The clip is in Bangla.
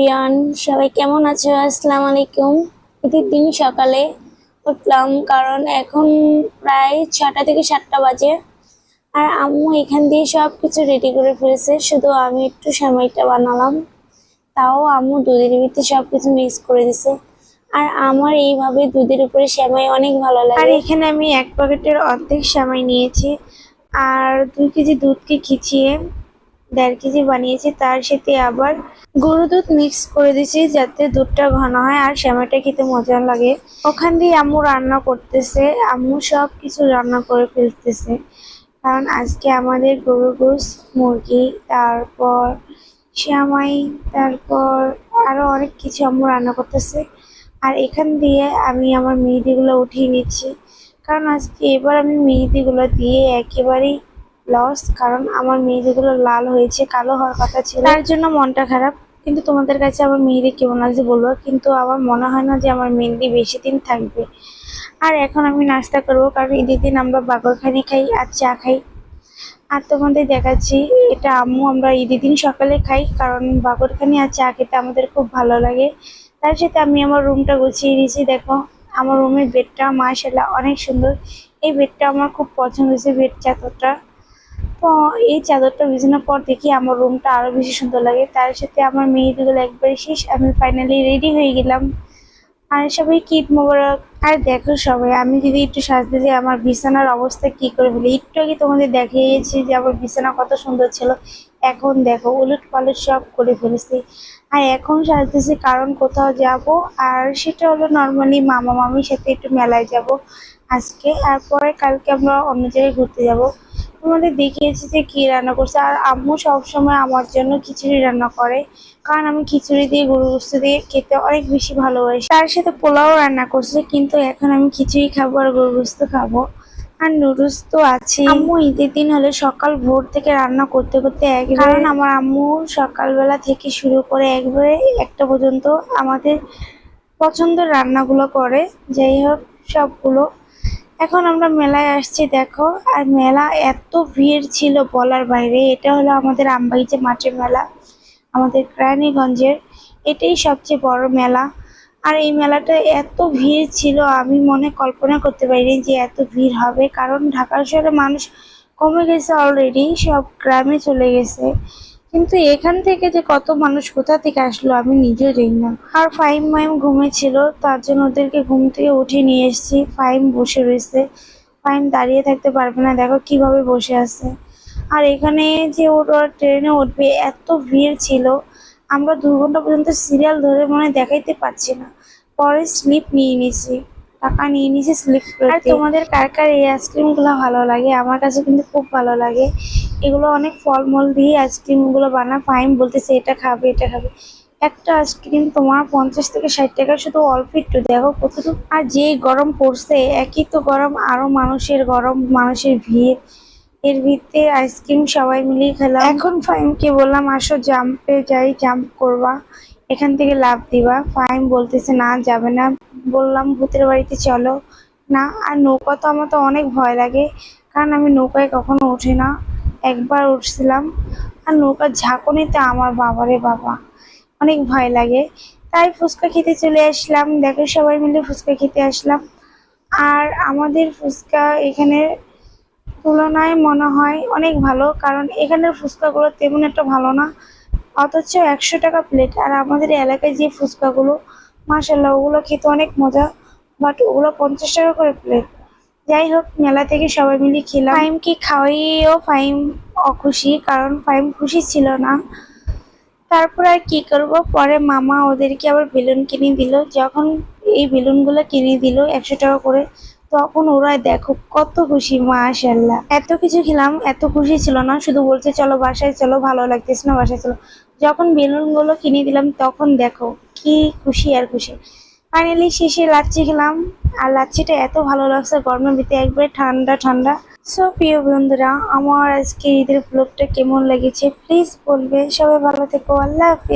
এভরিওয়ান, সবাই কেমন আছো? আসসালামু আলাইকুম। ঈদের দিন সকালে উঠলাম কারণ এখন প্রায় ছটা থেকে সাতটা বাজে আর আম্মু এখান দিয়ে সব কিছু রেডি করে ফেলেছে। শুধু আমি একটু সময়টা বানালাম। তাও আম্মু দুধের ভিতরে সব কিছু মিক্স করে দিছে। আর আমার এইভাবে দুধের উপরে সেমাই অনেক ভালো লাগে। আর এখানে আমি এক প্যাকেটের অর্ধেক সেমাই নিয়েছি। আর দুই কেজি দুধকে খিচিয়ে দেড় কেজি বানিয়েছি, তার সাথে আবার গরু দুধ মিক্স করে দিয়েছি যাতে দুধটা ঘন হয় আর শ্যামাটা খেতে মজা লাগে। ওখান দিয়ে আম্মু রান্না করতেছে, আম্মু সব কিছু রান্না করে ফেলতেছে। কারণ আজকে আমাদের গরু গোস, মুরগি, তারপর শ্যামাই তারপর আরও অনেক কিছু আম্মু রান্না করতেছে। আর এখান দিয়ে আমি আমার মেহেদিগুলো উঠিয়ে নিচ্ছি। কারণ আজকে এবার আমি মেহেদিগুলো দিয়ে একেবারেই লস কারণ আমার মেহেদিগুলো লাল হয়েছে, কালো হওয়ার কথা ছিল। তার জন্য মনটা খারাপ, কিন্তু তোমাদের কাছে আমার মেহেদি কেমন লাগছে বলব? কিন্তু আমার মনে হয় না যে আমার মেহেদি বেশি দিন থাকবে। আর এখন আমি নাস্তা করব, কারণ ঈদের দিন আমরা বাগরখানি খাই আর চা খাই। আর তোমাদের দেখাচ্ছি, এটা আম্মু আমরা ঈদের দিন সকালে খাই, কারণ বাগরখানি আর চা খেতে আমাদের খুব ভালো লাগে। তার সাথে আমি আমার রুমটা গুছিয়ে নিয়েছি, দেখো। আমার রুমের বেডটা মাশাল্লাহ অনেক সুন্দর। এই বেডটা আমার খুব পছন্দ হয়েছে, বেড চাদরটা। এই চাদরটা বিছানোর পর দেখি আমার রুমটা আরও বেশি সুন্দর লাগে। তার সাথে আমার মেহেদিগুলো একবারে শেষ। আমি ফাইনালি রেডি হয়ে গেলাম। আর সবাই কিট মোবারক। আর দেখো সবাই, আমি যদি একটু সাজতে যাই, আমার বিছানার অবস্থা কি করে ফেলি একটু আগে তোমাদের দেখিয়েছি যে আমার বিছানা কত সুন্দর ছিল। এখন দেখো উলট পালট সব করে ফেলেছি। আর এখন সাজতেছি কারণ কোথাও যাব। আর সেটা হলো নর্মালি মামা মামির সাথে একটু মেলায় যাব আজকে। আর পরে কালকে আমরা অন্য জায়গায় ঘুরতে যাব। তোমাদের দেখিয়েছি যে কি রান্না করছে। আর আম্মু সবসময় আমার জন্য খিচুড়ি রান্না করে। কারণ আমি খিচুড়ি দিয়ে গরু গোস্ত দিয়ে খেতে অনেক বেশি ভালোবাসি। তার সাথে পোলাও রান্না করছে, কিন্তু এখন আমি খিচুড়ি খাব আর গরু গোস্ত খাব। আর নুডলস তো আছে আম্মু ঈদের দিন হলে সকাল ভোর থেকে রান্না করতে করতে এক কারণ আমার আম্মু সকালবেলা থেকে শুরু করে একবারে একটা পর্যন্ত আমাদের পছন্দের রান্নাগুলো করে। যাই হোক, সবগুলো এখন আমরা মেলায় আসছি, দেখো। আর মেলা এত ভিড় ছিল বলার বাইরে। এটা হলো আমাদের আমবাগিচা মাঠের মেলা, আমাদের কেরানীগঞ্জের। এটাই সবচেয়ে বড় মেলা। আর এই মেলাটা এত ভিড় ছিল, আমি মনে কল্পনা করতে পারিনি যে এত ভিড় হবে। কারণ ঢাকা শহরে মানুষ কমে গেছে অলরেডি সব গ্রামে চলে গেছে। কিন্তু এখান থেকে যে কত মানুষ কোথা থেকে আসলো আমি নিজেও জানি না। আর ফাইম মাইম ঘুমেছিল, তার জন্য ওদেরকে ঘুম থেকে উঠিয়ে নিয়ে এসেছি। ফাইম বসে রয়েছে। ফাইম দাঁড়িয়ে থাকতে পারবে না, দেখো কীভাবে বসে আছে। আর এখানে যে ওরা ট্রেনে উঠবে, এত ভিড় ছিল। আমরা দু ঘণ্টা পর্যন্ত সিরিয়াল ধরে মনে দেখাইতে পারছি না। পরে স্লিপ নিয়ে নিছি টাকা নিয়ে নিছি স্লিপ আর তোমাদের কার কার এই আইসক্রিমগুলো ভালো লাগে? আমার কাছে কিন্তু খুব ভালো লাগে। এগুলো অনেক ফলমূল দিয়ে আইসক্রিমগুলো বানা ফাইম বলতেছে, এটা খাবে এটা খাবে। একটা আইসক্রিম তোমার পঞ্চাশ থেকে ষাট টাকা শুধু অল্প একটু। দেখো কতটুকু। আর যে গরম পড়ছে, একই তো গরম। আরও মানুষের গরম, মানুষের ভিড়। এর ভিতরে আইসক্রিম সবাই মিলিয়ে খেলাম। এখন ফাইমকে বললাম, আসো জাম্পে যাই জাম্প করবা। এখান থেকে লাভ দিবা। ফাইম বলতেছে, না, যাবে না। বললাম, ভূতের বাড়িতে চলো। না, আর নৌকা তো আমার তো অনেক ভয় লাগে, কারণ আমি নৌকায় কখনো উঠি না। একবার উঠছিলাম, আর নৌকার ঝাঁকুনিতে আমার বাবারে বাবা, অনেক ভয় লাগে। তাই ফুচকা খেতে চলে আসলাম। দেখো, সবাই মিলে ফুচকা খেতে আসলাম। আর আমাদের ফুচকা এখানে তুলনায় মনে হয় অনেক ভালো, কারণ এখানের ফুচকাগুলো তেমন একটা ভালো না। অথচ একশো টাকা প্লেট আর আমাদের এলাকায় যে ফুচকাগুলো মাসাল্লাহ ওগুলো খেতে অনেক মজা বাট ওগুলো পঞ্চাশ টাকা করে প্লেট যাই হোক, মেলা থেকে সবাই মিলে খেলাম। ফাইমকে খাওয়াইয়েও ফাইম অখুশি, কারণ ফাইম খুশি ছিল না। তারপর আর কি করব? পরে মামা ওদেরকে আবার বেলুন কিনে দিল। যখন এই বেলুনগুলো কিনে দিল, একশো টাকা করে তখন ওরা দেখো কত খুশি মাশাল্লাহ এত কিছু খেলাম, এত খুশি ছিল না, শুধু বলছে, চলো বাসায়, চলো, ভালো লাগতেছে না, বাসায় চলো। যখন বেলুনগুলো কিনে দিলাম, তখন দেখো কি খুশি আর খুশি। ফাইনালি শেষে লাচ্ছি খেলাম, আর লাচ্ছিটা এত ভালো লাগছে, গরমের ভিতরে একবারে ঠান্ডা ঠান্ডা। সো প্রিয় বন্ধুরা, আমার আজকে ঈদের ব্লগটা কেমন লেগেছে প্লিজ বলবে। সবাই ভালো থেকো, আল্লাহ হাফিজ।